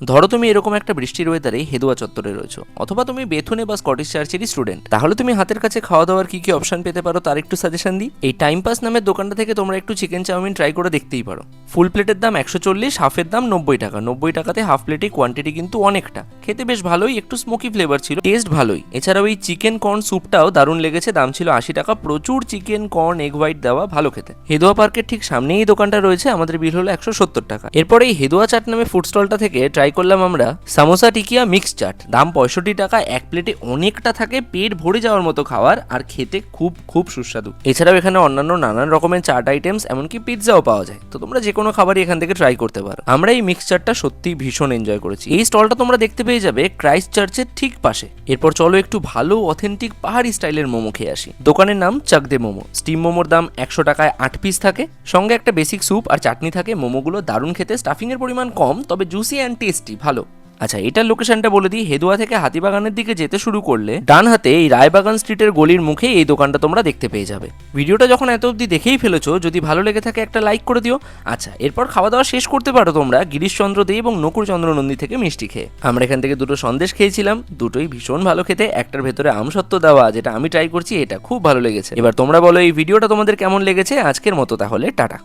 ধরো তুমি এরকম একটা বৃষ্টির ওয়েদারে হেদুয়া চত্বরে রয়েছো, অথবা তুমি বেথুনে বা স্কটিশ চার্চেরই স্টুডেন্ট তাহলে তুমি হাতের কাছে খাওয়া দাওয়ার কি কি অপশন পেতে পারো তার একটু সাজেশন দিই? এই টাইম পাস নামের দোকানটা থেকে তোমরা একটু চিকেন চাউমিন ট্রাই করে দেখতেই পারো। ফুল প্লেটের দাম একশো চল্লিশ হাফের দাম নব্বই টাকা। নব্বই টাকাতে হাফ প্লেটে কোয়ান্টিটি কিন্তু অনেকটা। খেতে বেশ ভালোই, একটু স্মোকি ফ্লেভার ছিল টেস্ট ভালোই। এছাড়াও এই চিকেন কর্ন স্যুপটাও দারুণ লেগেছে, দাম ছিল আশি টাকা। প্রচুর চিকেন কর্ন এগ হোয়াইট দেওয়া ভালো খেতে। হেদুয়া পার্কের ঠিক সামনেই দোকানটা রয়েছে, আমাদের বিল হলো একশো সত্তর টাকা। এরপরে এই হেদুয়া চাট নামে ফুড স্টলটা থেকে ট্রাই করলাম আমরা সামোসা টিকিয়া মিক্স চাট দাম পঁয়ষট্টি টাকা, এক প্লেটে অনেকটা থাকে, পেট ভরে যাওয়ার মতো খাওয়ার আর খেতে খুব খুব সুস্বাদু। এছাড়াও এখানে অন্যান্য নানান রকমের চাট আইটেমস এমনকি পিৎজাও পাওয়া যায়। তো তোমরা যে কোনো খাবারই এখান থেকে ট্রাই করতে পারো। আমরা এই মিক্সচারটা সত্যি ভীষণ এনজয় করেছি। এই স্টলটা তোমরা দেখতে পেয়ে যাবে ক্রাইস্ট চার্চের ঠিক পাশে। এরপর চলো একটু ভালো অথেন্টিক পাহাড়ি স্টাইলের মোমো খেয়ে আসি। দোকানের নাম চাকদে মোমো। স্টিম মোমোর দাম একশো টাকায় আট পিস থাকে। সঙ্গে একটা বেসিক স্যুপ আর চাটনি থাকে। মোমোগুলো দারুণ খেতে স্টাফিং এর পরিমাণ কম, তবে জুসি অ্যান্ড টেস্টি ভালো। আচ্ছা এটার লোকেশনটা বলে দিই। হেদুয়া থেকে হাতিবাগানের দিকে যেতে শুরু করলে ডান হাতে এই রায়বাগান স্ট্রিটের গলির মুখে এই দোকানটা তোমরা দেখতে পেয়ে যাবে। ভিডিওটা যখন এত অবধি দেখেই ফেলেছো, যদি ভালো লেগে থাকে একটা লাইক করে দিও। আচ্ছা এরপর খাওয়া দাওয়া শেষ করতে পারো তোমরা গিরিশচন্দ্র দে এবং নকুরচন্দ্র নন্দী থেকে মিষ্টি খেয়ে। আমরা এখান থেকে দুটো সন্দেশ খেয়েছিলাম, দুটোই ভীষণ ভালো খেতে। একটার ভেতরে আমসত্ত্ব দেওয়া, যেটা আমি ট্রাই করছি, এটা খুব ভালো লেগেছে। এবার তোমরা বলো এই ভিডিওটা তোমাদের কেমন লেগেছে? আজকের মতো তাহলে, টাটা।